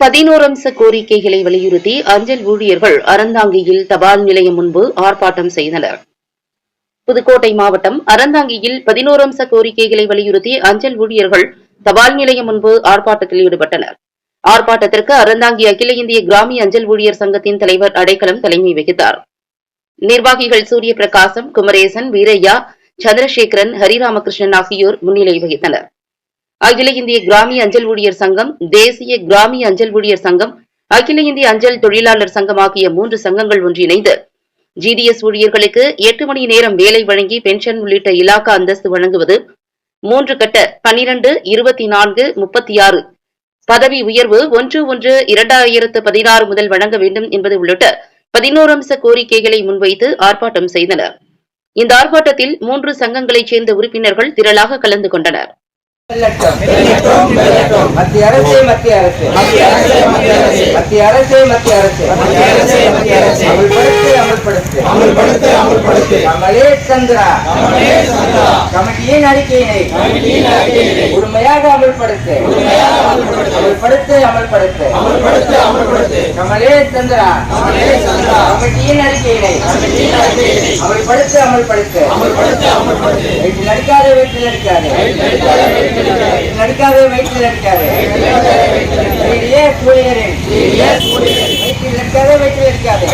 பதினோரு அம்ச கோரிக்கைகளை வலியுறுத்தி அஞ்சல் ஊழியர்கள் அறந்தாங்கியில் தபால் நிலையம் முன்பு ஆர்ப்பாட்டம் செய்தனர். புதுக்கோட்டை மாவட்டம் அறந்தாங்கியில் பதினோரு அம்ச கோரிக்கைகளை வலியுறுத்தி அஞ்சல் ஊழியர்கள் தபால் நிலையம் முன்பு ஆர்ப்பாட்டத்தில் ஈடுபட்டனர். ஆர்ப்பாட்டத்திற்கு அறந்தாங்கி அகில இந்திய கிராமிய அஞ்சல் ஊழியர் சங்கத்தின் தலைவர் அடைக்கலம் தலைமை வகித்தார். நிர்வாகிகள் சூரிய பிரகாசம் குமரேசன் வீரையா சந்திரசேகரன் ஹரிராமகிருஷ்ணன் ஆகியோர் முன்னிலை வகித்தனர். அகில இந்திய கிராமிய அஞ்சல் ஊழியர் சங்கம் தேசிய கிராமிய அஞ்சல் ஊழியர் சங்கம் அகில இந்திய அஞ்சல் தொழிலாளர் சங்கம் ஆகிய மூன்று சங்கங்கள் ஒன்றிணைந்து ஜிடிஎஸ் ஊழியர்களுக்கு எட்டு மணி நேரம் வேலை வழங்கி பென்ஷன் உள்ளிட்ட இலாக்கா அந்தஸ்து வழங்குவது மூன்று கட்ட பனிரண்டு இருபத்தி நான்கு முப்பத்தி ஆறு பதவி உயர்வு ஒன்று ஒன்று இரண்டாயிரத்து பதினாறு முதல் வழங்க வேண்டும் என்பது உள்ளிட்ட பதினோரு அம்ச கோரிக்கைகளை முன்வைத்து ஆர்ப்பாட்டம் செய்தனர். இந்த ஆர்ப்பாட்டத்தில் மூன்று சங்கங்களைச் சேர்ந்த உறுப்பினர்கள் திரளாக கலந்து கொண்டனர். வெல்லட்டும். மத்திய அரசே. மத்திய அரசு மத்திய அரசே. மத்திய அரசு அமல்படுத்து அமல்படுத்து. அமல்படுத்து கமலே சந்திரா. கமிட்டியின் அறிக்கையினை உண்மையாக அமல்படுத்து. அமல்படுத்து அமல்படுத்து. அமல்படுத்து அமல்படுத்து. கமலே சந்திரா கமிட்டியின் அறிக்கையினை அமல்படுத்து அமல்படுத்து. அமல்படுத்து அமல்படுத்து. வீட்டில் அடிக்காதே வீட்டில் அடிக்காதே வீட்டில் அடிக்காதே வீட்டில் அடிக்காதே வீட்டிலே கூலியரின் வீட்டில் அடிக்காதே வீட்டில் அடிக்காதே